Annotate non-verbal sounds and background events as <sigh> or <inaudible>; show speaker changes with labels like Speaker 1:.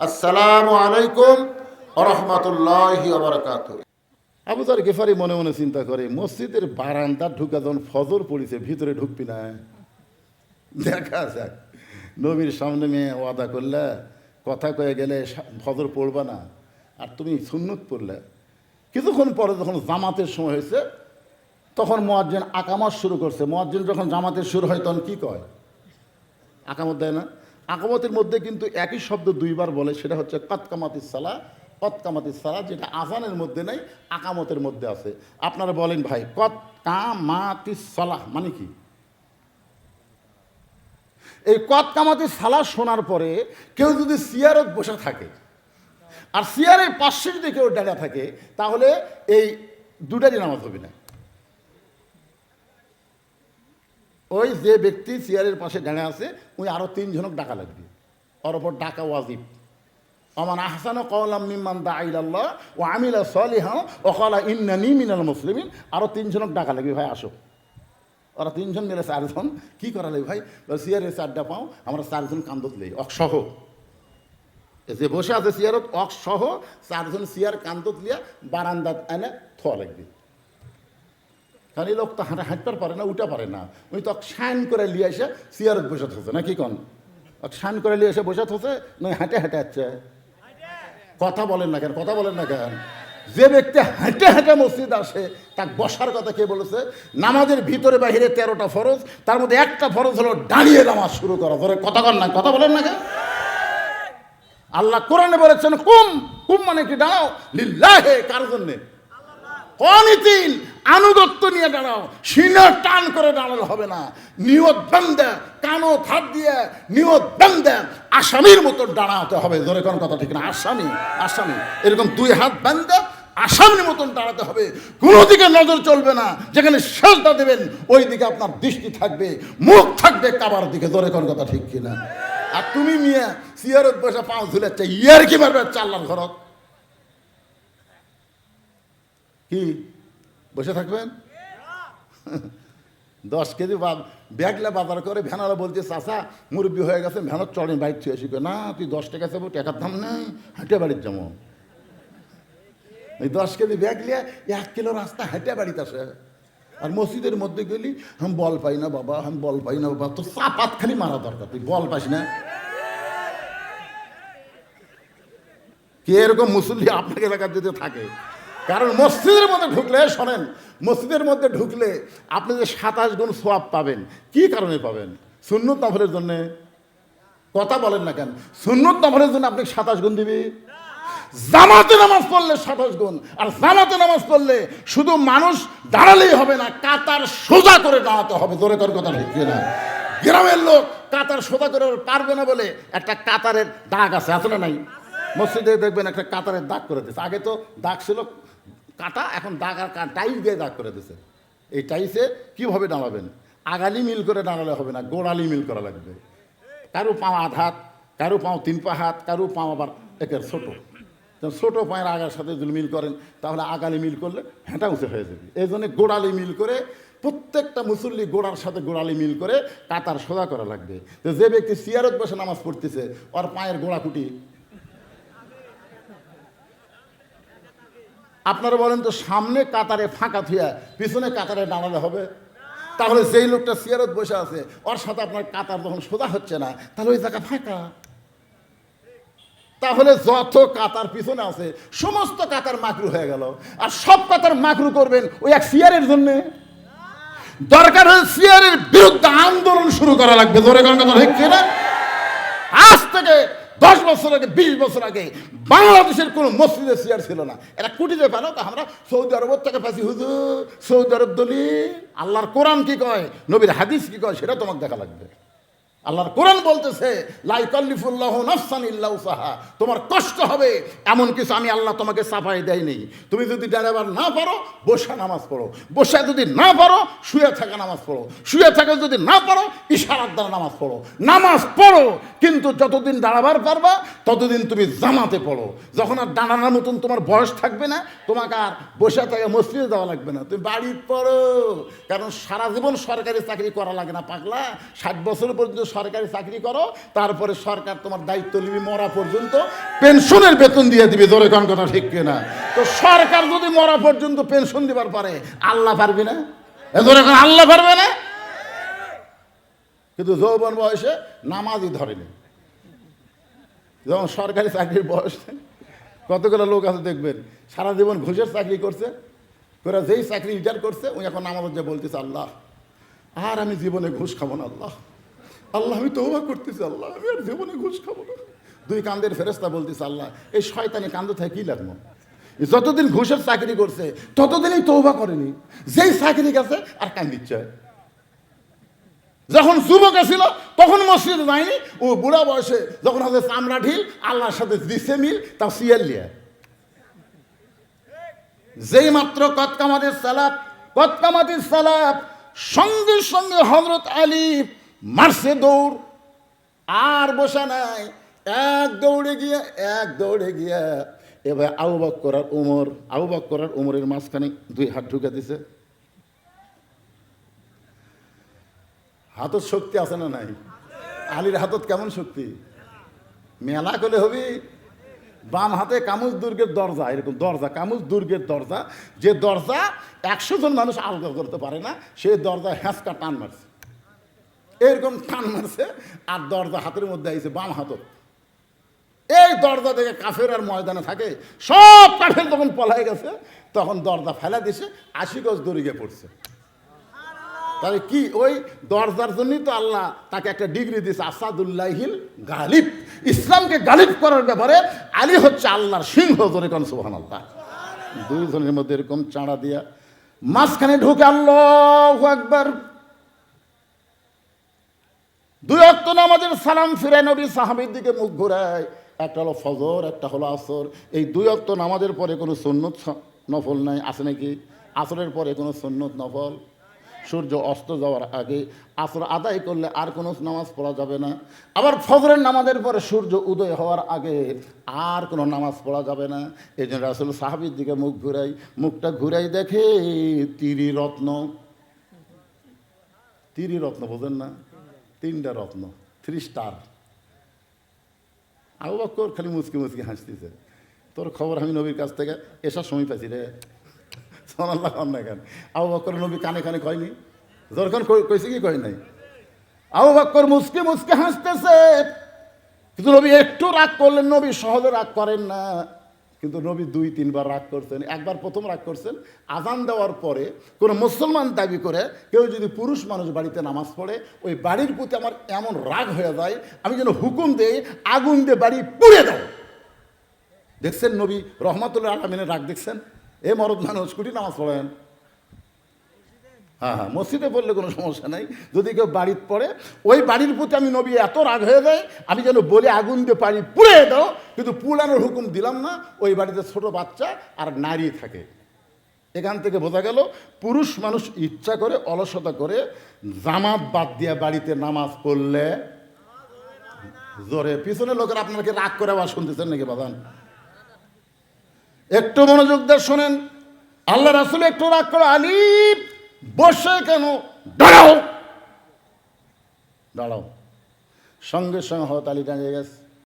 Speaker 1: আসসালামু আলাইকুম রহমতুল্লাহ বারকাত
Speaker 2: আবু তার গেফারি মনে মনে চিন্তা করে, মসজিদের বারান্দার ঢুকা যখন ফজর পড়িছে, ভিতরে ঢুকবি না। দেখা যাক, নবীর সামনে মেয়ে ওয়াদা করলে, কথা কয়ে গেলে ফজর পড়বা না। আর তুমি সুন্নত পড়লে। কিছুক্ষণ পরে যখন জামাতের সময় হয়েছে, তখন মোয়াজ্জেন আকামত শুরু করছে। মোয়াজ্জেন যখন জামাতের শুরু হয়, তখন কি কয়? আকামত দেয় না? আকামতের মধ্যে কিন্তু একই শব্দ দুইবার বলে, সেটা হচ্ছে কতকামাতিস সালা কতকামাতিস সালা, যেটা আজানের মধ্যে নেই, আকামতের মধ্যে আছে। আপনারা বলেন ভাই কত কামাতিস সালাহ মানে কি? এই কত কামাতিস সালা শোনার পরে কেউ যদি সিয়ারত বসে থাকে, আর সিয়ারের পাশে যদি কেউ ডাকা থাকে, তাহলে এই দুটারই নামাজ হবে না। ওই যে ব্যক্তি চেয়ারের পাশে দাঁড়িয়ে আছে ওই আরও তিনজনক ডাকা লাগবে। ওর ওপর ডাকা ওয়াজিব। আমার আহসান কলাম মিমান দা আইলাল্লাহ ও আমিলা সলিহা ও কলা ইন্নানি মিনাল মুসলিমিন। আরও তিনজনক ডাকা লাগবে, ভাই, আসো। ওরা তিনজন মিলে চারজন, কী করা লাগবে ভাই? চেয়ারের চারটা পাও, আমরা চারজন কান্দত লই অকসহ যে বসে আছে চেয়ারত অকসহ চারজন চেয়ার কান্দত লিয়া বারান্দাত এনে থোয়া লাগবে। কারণ এই লোক তো হাঁটা হাঁটতে পারে না, উঠা পারে না। ওই তো শাইন করে লিয়ে এসে চেয়ারত বসে থাকছে না কি কন? শাইন করে লিয়ে এসে বসে থাকছে নয় হাঁটে হাঁটে যাচ্ছে। কথা বলেন না কেন, কথা বলেন না কেন? যে ব্যক্তি হেঁটে হেঁটে মসজিদ আসে তার বসার কথা কে বলেছে? নামাজের ভিতরে বাহিরে তেরোটা ফরজ, তার মধ্যে একটা ফরজ হলো দাঁড়িয়ে নামাজ শুরু করা। ধরে কথা কন না, কথা বলেন না কেন? আল্লাহ কোরআনে বলেছেন, কুম কুম মানে কি? দাঁড়াও, লিল্লাহে, কার জন্যে? অনীতিন আনুগত্য নিয়ে দাঁড়াও। সিনা টান করে দাঁড়ালে হবে না। নিয়ত বান্দা কানো থাপ দিয়ে নিয়ত বান্দা, আসামির মতো দাঁড়াতে হবে। ধরে কোন কথা ঠিক না? আসামি আসামি। এরকম দুই হাত বান্দা, আসামির মতন দাঁড়াতে হবে। কোনো দিকে নজর চলবে না। যেখানে সেজদা দেবেন, ওই দিকে আপনার দৃষ্টি থাকবে, মুখ থাকবে কাবার দিকে। ধরে কোন কথা ঠিক কিনা? আর তুমি মিয়া, সিয়ারত বসে পাও ঝুলেছে ইয়ার কি মারবে? চাল্লার ঘরত। কি, বসে থাকবেন? <laughs> দশ কেজি বা- ব্যাগলা বাজার করে ভ্যানারা বলছে চাষা মুরব্বী হয়ে গেছে ভ্যানত চড়ে বাইক ছুঁয়ে শিখবে না, তুই দশ টাকা চাবো, টাকার দাম নেই, হেঁটে বাড়ির যেমন এই দশ কেজি ব্যাগ লিয়ে এক কিলো রাস্তা হেঁটে বাড়িতে আসে। আর মসজিদের মধ্যে গেলি আমি বল পাই না বাবা আমি বল পাই না বাবা তো চাপাত খালি মারা দরকার, তুই বল পাস না। কে এরকম মুসল্লি আপনার এলাকার যদি থাকে? কারণ মসজিদের মধ্যে ঢুকলে, শোনেন, মসজিদের মধ্যে ঢুকলে আপনি যে সাতাশ গুণ সোয়াব পাবেন, কি কারণে পাবেন? সুন্নত নফরের জন্যে? কথা বলেন না কেন? সুন্নত নফরের জন্য আপনি সাতাশ গুণ দিবি? জামাতে নামাজ পড়লে সাতাশ গুণ, আর জামাতে নামাজ পড়লে শুধু মানুষ দাঁড়ালেই হবে না, কাতার সোজা করে দাঁড়াতে হবে। জোরে কর কথা ঠিক না গ্রামের লোক কাতার সোজা করে পারবে না বলে একটা কাতারের দাগ আছে আছে না নাই? মসজিদে দেখবেন একটা কাতারের দাগ করে দিয়েছে আগে তো দাগ ছিল কাটা, এখন দাগ আর টাইস দিয়ে দাগ করে দিছে। এই টাইসে কীভাবে দাঁড়াবেন আগালি মিল করে দাঁড়ালে হবে না, গোড়ালি মিল করা লাগবে। কারও পাও আধ হাত, কারও পাও তিন পা হাত, কারও পাও আবার একের ছোটো। ছোটো পায়ের আগার সাথে যদি মিল করেন, তাহলে আগালি মিল করলে হেঁটা উঁচু হয়ে যাবে। এই জন্য গোড়ালি মিল করে প্রত্যেকটা মুসল্লি গোড়ার সাথে গোড়ালি মিল করে কাতার সোজা করা লাগবে। যে ব্যক্তি সিয়ারত বসে নামাজ পড়তেছে, ওর পায়ের গোড়াকুটি আপনারা বলেন তো, সামনে কাতারে ফাঁকা থুয়া, পিছনে কাতারে দাঁড়ালে হবে? তাহলে যেই লোকটা সিয়ারত বসে আছে, ওর সাথে আপনার কাতার যখন সোজা হচ্ছে না, তাহলে ওই জায়গা ফাঁকা। তাহলে যত কাতার পিছনে আছে, সমস্ত কাতার মাকরু হয়ে গেল। আর সব কাতার মাকরু করবেন ওই এক সিয়ারের জন্য। দরকার হলে সিয়ারের বিরুদ্ধে আন্দোলন শুরু করা লাগবে। ধরে হচ্ছে আজ থেকে দশ বছর আগে, বিশ বছর আগে বাংলাদেশের কোনো মসজিদের চেয়ার ছিল না। এরা কুটিতে পারো তো আমরা সৌদি আরব থেকে পাচ্ছি হুজুর, সৌদি আরব দলি আল্লাহর কোরআন কি কয়? নবীর হাদিস কি কয়? সেটা তোমাকে দেখা লাগবে। আল্লাহর কোরআন বলতেছে তোমার কষ্ট হবে, এমন কিছু আমি আল্লাহ তোমাকে সাফাই দেয়নি। তুমি যদি ড্রাইভার না পারো, বসে নামাজ পড়ো। বসে যদি না পারো, শুয়ে থাকা নামাজ পড়ো। শুয়ে থাকা যদি না পারো, ইশারার দ্বারা নামাজ পড়ো। নামাজ পড়ো, কিন্তু যতদিন দাঁড়াবার পারবা, ততদিন তুমি জামাতে পড়ো। যখন আর দাঁড়ানোর মতন তোমার বয়স থাকবে না, তোমাকে আর বসে থাকে মসজিদে যাওয়া লাগবে না। তুমি বাড়ি পড়ো, কারণ সারা জীবন সরকারি চাকরি করা লাগে না, পাগলা। ষাট বছর পর্যন্ত সরকারি চাকরি করো, তারপরে সরকার তোমার দায়িত্ব নিবি মরা পর্যন্ত। পেনশনের বেতন দিয়ে দিবে, জোরে কোন কথা ঠিক কিনা? তো সরকার যদি মরা পর্যন্ত পেনশন দিবার পারে, আল্লাহ পারবে না? জোরে কোন আল্লাহ পারবে না? কিন্তু যৌবন বয়সে নামাজই ধরেনি যখন সরকারি চাকরির বয়স, কতগুলো লোক আছে দেখবেন, সারা জীবন ঘুষের চাকরি করছে, করে যেই চাকরি রিটায়ার করছে, উনি এখন নামাজ যে বলতেছে, আল্লাহ, আর আমি জীবনে ঘুষ খাব না, আল্লাহ। আল্লাহ, আমি তৌবা করতেছি, আল্লাহ, আমি আর জীবনে ঘুষ খাব না। দুই কান্দের ফেরেস্তা বলতেছে, আল্লাহ, এই শয়তানি কান্দ থেকে কী লাগবো? যতদিন ঘুষের চাকরি করছে, ততদিনই তৌবা করেনি। যেই চাকরি গেছে, আর কান্দিচ্ছে যখন যুবক ছিল তখন মসজিদে যায়নি, ও বুড়া বয়সে যখন হবে চামড়া ঢিল, আল্লাহর সাথে দিছে মিল তা সিয়াল লিয়া। যেই মাত্র কতকামাদের সালাপ কতকামাদের সালাপ সঙ্গে সঙ্গে হজরত আলী মারছে দৌড়। আর বসা নাই। এক দৌড়ে গিয়ে, এক দৌড়ে গিয়ে এবার আবু বক্কর আর উমর, আবু বক্কর আর উমরের মাঝখানে দুই হাত ঢুকে দিছে। হাতত শক্তি আছে না নাই? আলীর হাতত কেমন শক্তি? মেলা করলে হবি, বাম হাতে কামুজ দুর্গের দরজা, এরকম দরজা, কামুজ দুর্গের দরজা। যে দরজা একশো জন মানুষ আলগা করতে পারে না সেই দরজা হ্যাঁচকা টান মারছে। এরকম টান মারছে, আর দরজা হাতের মধ্যে আইছে, বাম হাতত। এই দরজা থেকে কাফের আর ময়দানে থাকে, সব কাফের তখন পলাই গেছে, তখন দরজা ফেলা দিছে, আশি গজ দড়িয়ে পড়ছে। তাহলে কি, ওই দরজার জন্যই তো আল্লাহ তাকে একটা ডিগ্রি দিয়েছে আসাদুল্লাহিল গালিব। ইসলামকে গালিব করার ব্যাপারে আলী হচ্ছে আল্লাহর সিংহ ধরে কোন সুহান আল্লাহ দুইজনের মধ্যে এরকম চাঁড়া দিয়া, মাঝখানে ঢুকে আল্লাহ একবার দুই অক্ত নামাজের সালাম ফিরে নবী সাহাবির দিকে মুখ ঘুরায়। একটা হলো ফজর, একটা হলো আসর। এই দুই অক্ত নামাজের পরে কোনো সন্ন্যত নফল নাই, আছে নাকি? আসরের পরে কোনো সন্ন্যত নফল? সূর্য অস্ত যাওয়ার আগে আসর আদায় করলে আর কোনো নামাজ পড়া যাবে না। আবার ফজরের নামাজের পরে সূর্য উদয় হওয়ার আগে আর কোনো নামাজ পড়া যাবে না। এই জন্য আসলে সাহাবির দিকে মুখ ঘুরাই মুখটা ঘুরাই দেখে তিরি রত্ন তিরি রত্ন বোঝেন না? তিনটা রত্ন থ্রি স্টার আবু বক্কর খালি মুচকি মুচকি হাসতেছে। তোর খবর আমি নবীর কাছ থেকে এসার সময় পাচ্ছি রে। সোনাল্লাহ না কেন? আবু বক্কর নবী কানে কানে কয়নি? যখন কইছে কি কয় নাই? আবু বক্কর মুচকি মুচকি হাসতেছে। কিন্তু নবী একটু রাগ করলেন, নবী সহজে রাগ করেন না। কিন্তু নবী দুই, তিনবার রাগ করছেন, একবার প্রথম রাগ করছেন, আজান দেওয়ার পরে কোনো মুসলমান দাবি করে কেউ যদি পুরুষ মানুষ বাড়িতে নামাজ পড়ে, ওই বাড়ির প্রতি আমার এমন রাগ হয়ে যায়, আমি যেন হুকুম দেই, আগুন দিয়ে বাড়ি পুড়ে দাও। দেখছেন নবী রহমাতুল্লাহ আলমিনের রাগ দেখছেন? এ মরদ মানুষ, কুটি নামাজ পড়েন। হ্যাঁ হ্যাঁ মসজিদে পড়লে কোনো সমস্যা নাই। যদি কেউ বাড়িতে পড়ে, ওই বাড়ির প্রতি আমি নবী এত রাগ হয়ে যায় আমি যেন বলে আগুন দিয়ে পারি পুড়ে দাও, কিন্তু পুড়ানোর হুকুম দিলাম না, ওই বাড়িতে ছোট বাচ্চা আর নারী থাকে। এখান থেকে বোঝা গেল, পুরুষ মানুষ ইচ্ছা করে, অলসতা করে, জামাত বাদ দিয়ে বাড়িতে নামাজ পড়লে জোরে। পিছনের লোকের আপনাকে রাগ করে আবার শুনতেছেন নাকি বাদান একটু মনোযোগ দিয়ে শোনেন। আল্লাহ রাসুল একটু রাগ করে আলী বসে কেন? দাঁড়াও। দাঁড়াও। সঙ্গে সঙ্গে হত আলী গেছে।